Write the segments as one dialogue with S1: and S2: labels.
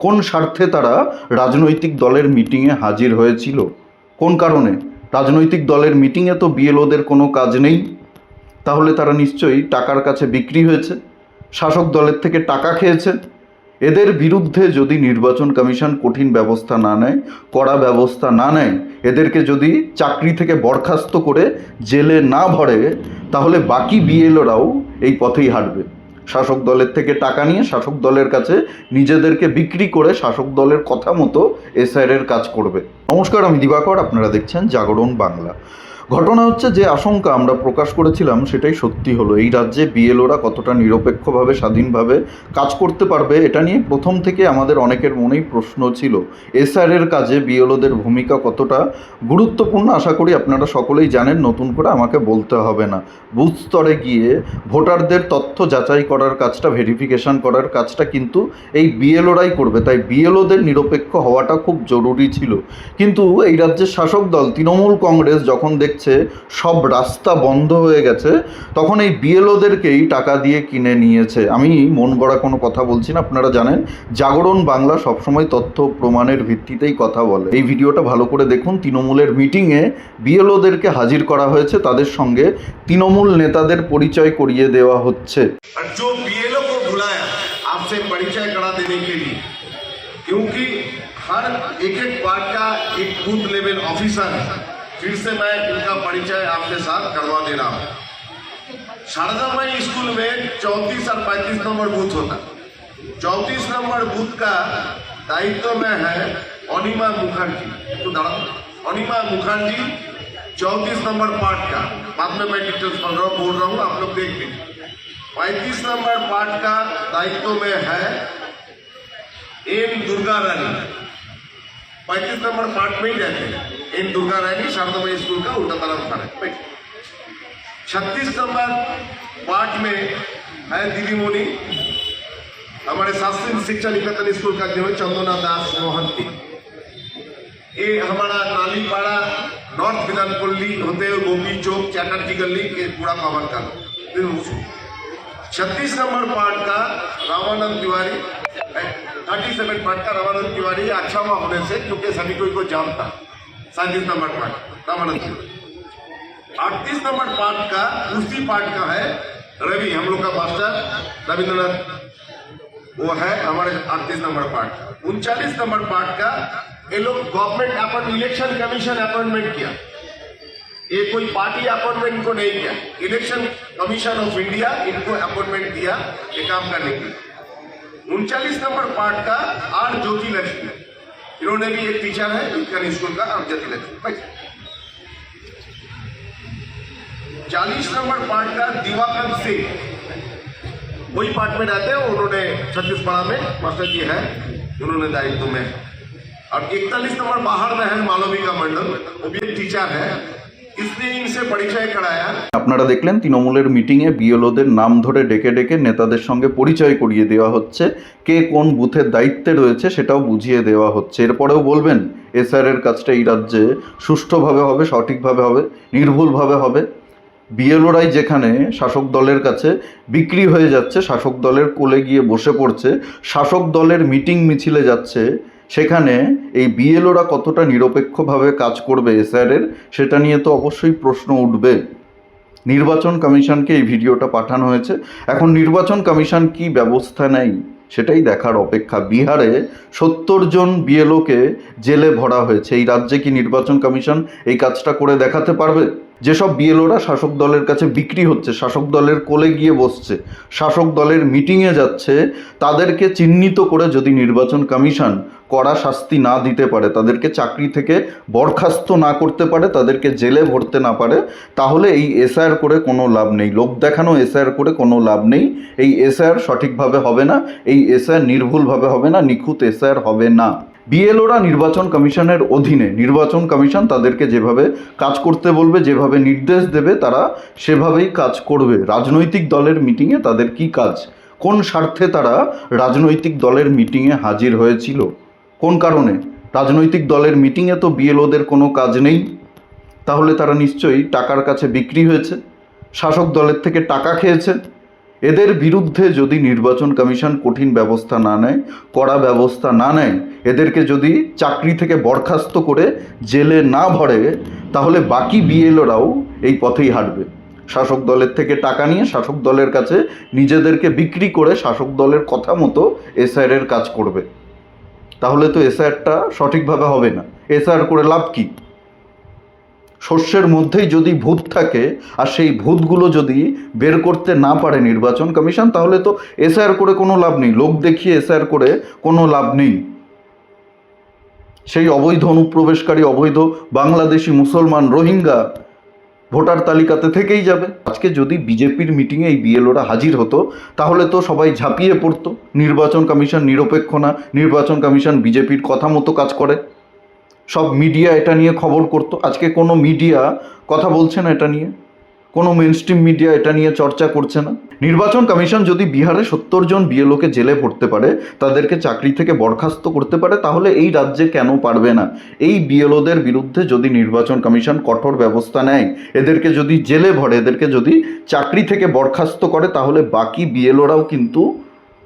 S1: কোন স্বার্থে তারা রাজনৈতিক দলের মিটিংয়ে হাজির হয়েছিল? কোন কারণে? রাজনৈতিক দলের মিটিংয়ে তো বিএলওদের কোনো কাজ নেই। তাহলে তারা নিশ্চয়ই টাকার কাছে বিক্রি হয়েছে। শাসক দলের থেকে টাকা খেয়েছে। এদের বিরুদ্ধে যদি নির্বাচন কমিশন কঠিন ব্যবস্থা না নেয়, কড়া ব্যবস্থা না নেয়, এদেরকে যদি চাকরি থেকে বরখাস্ত করে জেলে না ভরে, তাহলে বাকি বিএলওরাও এই পথেই হাঁটবে। শাসক দলের থেকে টাকা নিয়ে শাসক দলের কাছে নিজেদেরকে বিক্রি করে শাসক দলের কথা মতো এসআইয়ের কাজ করবে। নমস্কার, আমি দিবাকর, আপনারা দেখছেন জাগরণ বাংলা। ঘটনা হচ্ছে যে আশঙ্কা আমরা প্রকাশ করেছিলাম সেটাই সত্যি হলো। এই রাজ্যে বিএলওরা কতটা নিরপেক্ষভাবে, স্বাধীনভাবে কাজ করতে পারবে, এটা নিয়ে প্রথম থেকে আমাদের অনেকের মনেই প্রশ্ন ছিল। এসআর এর কাজে বিএলওদের ভূমিকা কতটা গুরুত্বপূর্ণ আশা করি আপনারা সকলেই জানেন, নতুন করে আমাকে বলতে হবে না। বুথ স্তরে গিয়ে ভোটারদের তথ্য যাচাই করার কাজটা, ভেরিফিকেশন করার কাজটা কিন্তু এই বিএলওরাই করবে। তাই বিএলওদের নিরপেক্ষ হওয়াটা খুব জরুরি ছিল। কিন্তু এই রাজ্যের শাসক দল, তৃণমূল কংগ্রেস যখন দেখছে সব রাস্তা বন্ধ হয়ে গেছে তখন এই বিএলওদেরকেই টাকা দিয়ে কিনে নিয়েছে আমি মন গড়া কোনো কথা বলছি না আপনারা জানেন জাগরণ বাংলা সবসময় তথ্য প্রমাণের ভিত্তিতেই কথা বলে এই ভিডিওটা ভালো করে দেখুন তৃণমূলের মিটিংয়ে বিএলওদেরকে হাজির করা হয়েছে তাদের সঙ্গে তৃণমূল নেতাদের পরিচয় করিয়ে দেওয়া হচ্ছে
S2: और जो बीएलओ को बुलाया आपसे परिचय करा देने के लिए क्योंकि हर एक एक पार्ट का एक बूथ लेवल ऑफिसर है फिर से मैं इनका परिचय आपके साथ करवा दे रहा हूँ। शारदामाई स्कूल में चौंतीस और पैंतीस नंबर बूथ होता। चौंतीस नंबर बूथ का दायित्व में है अनिमा मुखर्जी। तो अनिमा मुखर्जी चौंतीस नंबर पार्ट का। बाद में मैं डिटेल्स बोल रहा हूँ, बोल रहा हूँ, आप लोग देख लीजिए पैंतीस नंबर पार्ट का दायित्व में है एम दुर्गा रानी। पैंतीस नंबर पार्ट में ही रहते हैं। एन दुर्गा रानी शारदाबाई स्कूल का उल्टा तरफ़ खड़ा है। छत्तीस नंबर पार्ट में है दीदी मोनी। हमारे शास्त्री शिक्षा निकेतन स्कूल का जो है चंदना दास मोहंती ये हमारा नालीपाड़ा नॉर्थ विधानपल्ली होते हुए गोपी चौक, चैटर्जी गली के पूरा कवर कर छत्तीस नंबर पार्ट का Ramanand Tiwari. Thirty seven part का रामानंद तिवारी अच्छा हुआ होने से क्योंकि सभी को इनको जानता। सैंतीस नंबर पार्ट रामानंद तिवारी अड़तीस नंबर पार्ट का उसी पार्ट का है रवि, हम लोग का मास्टर रविंद्रनाथ। वो है हमारे अड़तीस नंबर पार्ट उनचालीस नंबर पार्ट का ये लोग government appoint, election commission appointment किया। ये कोई पार्टी अपॉइंटमेंट को नहीं किया। इलेक्शन कमीशन ऑफ़ इंडिया इनको अपॉइंटमेंट दिया ये काम करने के लिए। उनचालीस नंबर पार्ट का आर ज्योति लक्ष्मी इन्होंने भी एक टीचर है, इनका स्कूल का जति लक्ष्मी चालीस नंबर पार्ट का दिवाकर सिंह। वही पार्ट में रहते हैं उन्होंने छत्तीसगढ़ में मास्टर जी है उन्होंने दायित्व में। और इकतालीस नंबर बाहर में है मालवी का मंडल, वो भी एक टीचर है।
S1: আপনারা দেখলেন, তৃণমূলের মিটিংয়ে বিএলওদের নাম ধরে ডেকে ডেকে নেতাদের সঙ্গে পরিচয় করিয়ে দেওয়া হচ্ছে। কে কোন বুথের দায়িত্বে রয়েছে সেটাও বুঝিয়ে দেওয়া হচ্ছে। এরপরেও বলবেন এসআর এর কাজটা এই রাজ্যে সুষ্ঠুভাবে হবে, সঠিকভাবে হবে, নির্ভুলভাবে হবে। বিএলওরাই যেখানে শাসক দলের কাছে বিক্রি হয়ে যাচ্ছে, শাসক দলের কোলে গিয়ে বসে পড়ছে, শাসক দলের মিটিং মিছিলে যাচ্ছে সেখানে এই বিএলওরা কতটা নিরপেক্ষভাবে কাজ করবে এসআরের সেটা নিয়ে তো অবশ্যই প্রশ্ন উঠবে। নির্বাচন কমিশনকে এই ভিডিওটা পাঠানো হয়েছে। এখন নির্বাচন কমিশন কি ব্যবস্থা নেয় সেটাই দেখার অপেক্ষা। বিহারে সত্তর জন বিএলওকে জেলে ভরা হয়েছে। এই রাজ্যে কি নির্বাচন কমিশন এই কাজটা করে দেখাতে পারবে? যেসব বিএলওরা শাসক দলের কাছে বিক্রি হচ্ছে, শাসক দলের কোলে গিয়ে বসছে, শাসক দলের মিটিংয়ে যাচ্ছে, তাদেরকে চিহ্নিত করে যদি নির্বাচন কমিশন কড়া শাস্তি না দিতে পারে, তাদেরকে চাকরি থেকে বরখাস্ত না করতে পারে, তাদেরকে জেলে ভরতে না পারে, তাহলে এই এসআর করে কোনো লাভ নেই। লোক দেখানো এসআর করে কোনো লাভ নেই। এই এসআর সঠিকভাবে হবে না, এই এসআর নির্ভুলভাবে হবে না, নিখুঁত এসআর হবে না। বিএলওরা নির্বাচন কমিশনের অধীনে, নির্বাচন কমিশন তাদেরকে যেভাবে কাজ করতে বলবে, যেভাবে নির্দেশ দেবে, তারা সেভাবেই কাজ করবে। রাজনৈতিক দলের মিটিংয়ে তাদের কি কাজ? কোন স্বার্থে তারা রাজনৈতিক দলের মিটিংয়ে হাজির হয়েছিল? কোন কারণে? রাজনৈতিক দলের মিটিংয়ে তো বিএলওদের কোনো কাজ নেই। তাহলে তারা নিশ্চয়ই টাকার কাছে বিক্রি হয়েছে। শাসক দলের থেকে টাকা খেয়েছে। এদের বিরুদ্ধে যদি নির্বাচন কমিশন কঠিন ব্যবস্থা না নেয়, কড়া ব্যবস্থা না নেয়, এদেরকে যদি চাকরি থেকে বরখাস্ত করে জেলে না ভরে, তাহলে বাকি বিএলওরাও এই পথেই হাঁটবে। শাসক দলের থেকে টাকা নিয়ে শাসক দলের কাছে নিজেদেরকে বিক্রি করে শাসক দলের কথা মতো এসআইআর কাজ করবে। তাহলে তো এসআরটা সঠিকভাবে হবে না। এসআর করে লাভ কি? শস্যের মধ্যেই যদি ভূত থাকে, আর সেই ভূতগুলো যদি বের করতে না পারে নির্বাচন কমিশন, তাহলে তো এসআর করে কোনো লাভ নেই। লোক দেখিয়ে এসআর করে কোনো লাভ নেই। সেই অবৈধ অনুপ্রবেশকারী, অবৈধ বাংলাদেশি মুসলমান রোহিঙ্গা ভোটার তালিকাতে থেকেই যাবে। আজকে যদি বিজেপির মিটিংয়ে এই বিএলওরা হাজির হতো, তাহলে তো সবাই ঝাঁপিয়ে পড়তো। নির্বাচন কমিশন নিরপেক্ষ না, নির্বাচন কমিশন বিজেপির কথা মতো কাজ করে। সব মিডিয়া এটা নিয়ে খবর করতো। আজকে কোনো মিডিয়া কথা বলছে না এটা নিয়ে। কোনো মেন স্ট্রিম মিডিয়া এটা নিয়ে চর্চা করছে না। নির্বাচন কমিশন যদি বিহারে সত্তর জন বিএলওকে জেলে ভরতে পারে, তাদেরকে চাকরি থেকে বরখাস্ত করতে পারে, তাহলে এই রাজ্যে কেন পারবে না? এই বিএলওদের বিরুদ্ধে যদি নির্বাচন কমিশন কঠোর ব্যবস্থা নেয়, এদেরকে যদি জেলে ভরে, এদেরকে যদি চাকরি থেকে বরখাস্ত করে, তাহলে বাকি বিএলওরাও কিন্তু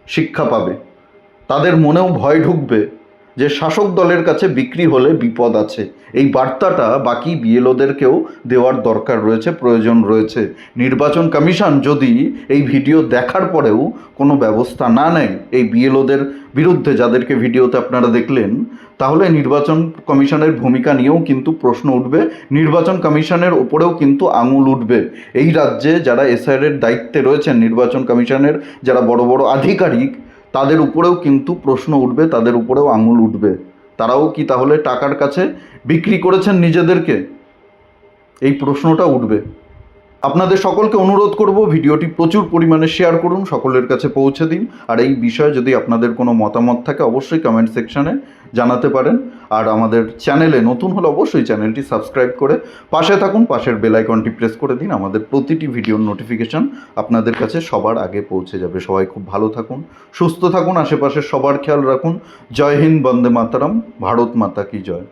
S1: শিক্ষা পাবে। তাদের মনেও ভয় ঢুকবে। যে শাসক দলের কাছে বিক্রি হলে বিপদ আছে। এই বার্তাটা বাকি বিএলওদেরকেও দেওয়ার দরকার রয়েছে, প্রয়োজন রয়েছে। নির্বাচন কমিশন যদি এই ভিডিও দেখার পরেও কোনো ব্যবস্থা না নেয় এই বিএলওদের বিরুদ্ধে যাদেরকে ভিডিওতে আপনারা দেখলেন, তাহলে নির্বাচন কমিশনের ভূমিকা নিয়েও কিন্তু প্রশ্ন উঠবে। নির্বাচন কমিশনের ওপরেও কিন্তু আঙুল উঠবে। এই রাজ্যে যারা এসআইআর দায়িত্বে রয়েছেন নির্বাচন কমিশনের যারা বড় বড় আধিকারিক তাদের উপরেও কিন্তু প্রশ্ন উঠবে, তাদের উপরেও আঙুল উঠবে। তারাও কি তাহলে টাকার কাছে বিক্রি করেছেন নিজেদেরকে? এই প্রশ্নটা উঠবে। আপনাদের সকলকে অনুরোধ করব ভিডিওটি প্রচুর পরিমাণে শেয়ার করুন, সকলের কাছে পৌঁছে দিন। আর এই বিষয়ে যদি আপনাদের কোনো মতামত থাকে, অবশ্যই কমেন্ট সেকশানে জানাতে পারেন। আর আমাদের চ্যানেলে নতুন হলে অবশ্যই চ্যানেলটি সাবস্ক্রাইব করে পাশে থাকুন, পাশের বেল আইকনটি প্রেস করে দিন। আমাদের প্রতিটি ভিডিওর নোটিফিকেশন আপনাদের কাছে সবার আগে পৌঁছে যাবে। সবাই খুব ভালো থাকুন, সুস্থ থাকুন আশেপাশের সবার খেয়াল রাখুন। জয় হিন্দ, বন্দে মাতারাম, ভারত মাতা কি জয়।